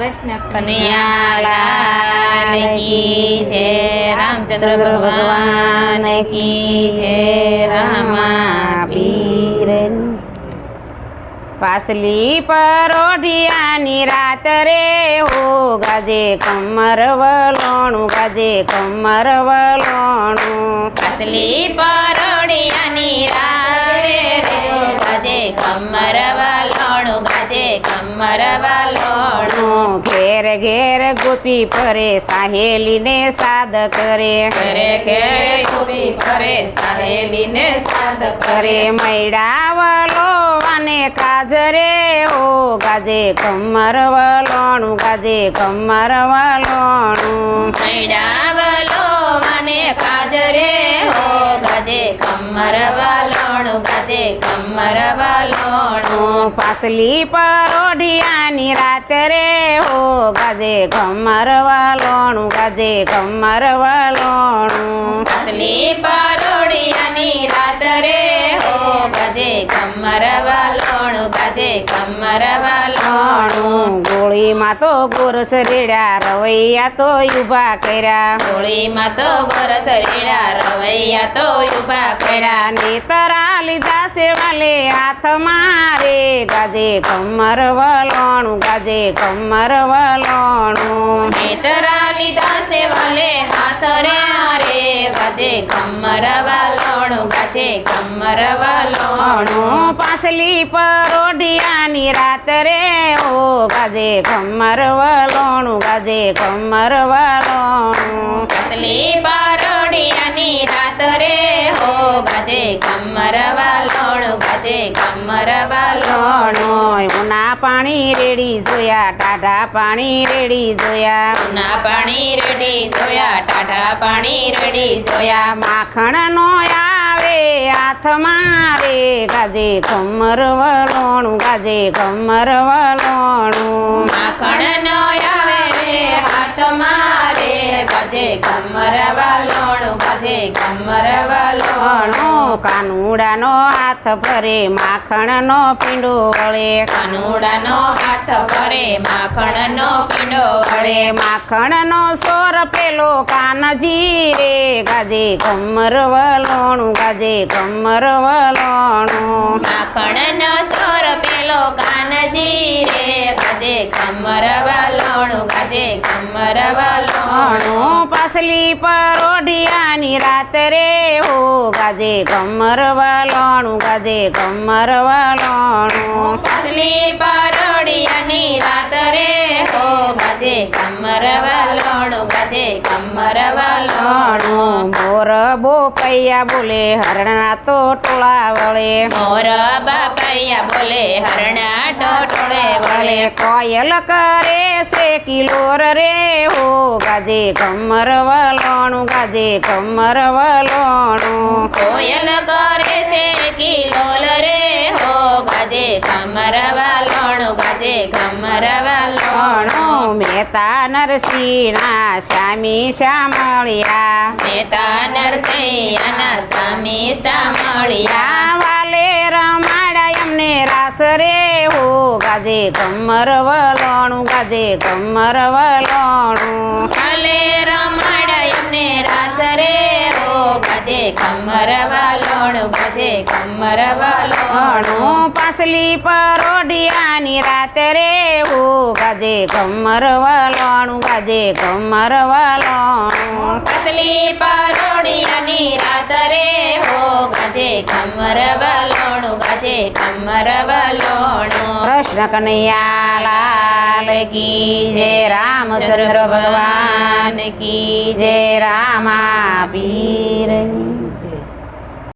કૃષ્ણ કનૈયાલાલ કી જય, રામચંદ્ર ભગવાન કી જય રામા પીર પાસલી પરોઢિયાની રાત રે હો, ગાજે કમર વલોણું, ગાજે કમર વલોણું. પાસલી પરોઢિયાની રાત રે ગાજે કમર વલોણું, ગાજે કમર વાલોણું. ઘેર ઘેર ગોપી ફરે સાહેલી ને સાદ કરે. ઘરે ઘરે ગોપી ફરે સાદ કરે. મૈડાવલો અને કાજરે ઓ ગાજે કમર વલોણું ગાજે કમર વલોણું મૈડાવલો અને કાજરે ઓ ગાજે કમર વલોણું ગાજે કમર વલોણું પાસલી પરોઢિયાની રાત રે હો ગાજે કમર વલોણું ગાજે કમર વલોણું. પાસલી પરોડિયાની રાત રે હો ગાજે કમર વાલોણું ગાજે કમર વાલોણું. ગોળીમાં તો ગોરસ રેડ્યા રવૈયા તો યુભા કર્યા. હોળીમાં તો ગોરસ રેડ્યા રવૈયા તો ઊભા કર્યા કર્યા. નેતરા લીધા સેવાલે હાથ મારે. ગાજે કમર વલોણું ગાજે કમર વલોણું. નેતરા લીધા સે વલે હાથ રે રે ગાજે કમર વલોણું ગાજે કમર વલોણું. પાસલી પરોઢિયાની રાત રે ઓ ગાજે કમર વલોણું ગાજે કમર વલોણું. પાસલી બારોડિયાની રાત રે હો ગાજે કમર ગાજે કમર વાલોણું ઉના પાણી રેડી જોયા ટાઢા પાણી રેડી જોયા. ના પાણી રેડી જોયા ટાઢા પાણી રેડી જોયા. માખણ નો આવે હાથ મારે ગાજે કમર વલોણું ગાજે કમર વલોણું. માખણ નો આવે હાથમાં ગાજે કમર વાલોણું ગાજે કમર વાલોણું. કાનુડાનો હાથ ફરે માખણનો પીંડો વળે. કાનુડાનો હાથ ફરે માખણનો પીંડો વળે. માખણનો સોર પેલો કાનજી રે. ગાજે કમર વલોણું ગાજે કમર વલોણું. માખણનો સોર પેલો કાનજી રે ગાજે કમર વાલોણું ગાજે કમર વાલોણું. અણો પાસલી પરોઢિયાની રાત રે હો ગાજે કમર વલોણું ગાજે કમર વલોણું. પાસલી પારોડિયાની રાત રે હો ગાજે કમર વાલોણું ગાજે કમર વાલોણું મોર બો પૈયા બોલે હરણા તો ટોળા વળે. મોર બાપૈયા બોલે હરણા તો ટોળે વળે. કોયલ કરે છે કિલોર રે હો ગાજે કમર વલોણું ગાજે કમર વલોણું કોયલ કરે છે કિલોલ મહેતા નરસિંહના સ્વામી શામળિયા નેતા નરસિંહના સ્વામી સામળિયા યા વાલે રમાડા એમને રાસ રે હો ગાજે કમર વલોણું ગાજે કમર વલોણું. કાલે ગાજે કમર વાલોણું ભજે કમર વાલોણું. અણું પાસલી પરોઢિયાની રાત રે હો ગાજે કમર વલોણું ગાજે કમર વલોણું. પતલી પારોડિયાની રાત રે હો ગાજે કમર વાલોણું ગાજે કમર વાલોણું. કૃષ્ણ કનૈયા લાલ કી જય રામચંદ્ર ભગવાન કી જય. રામા પીર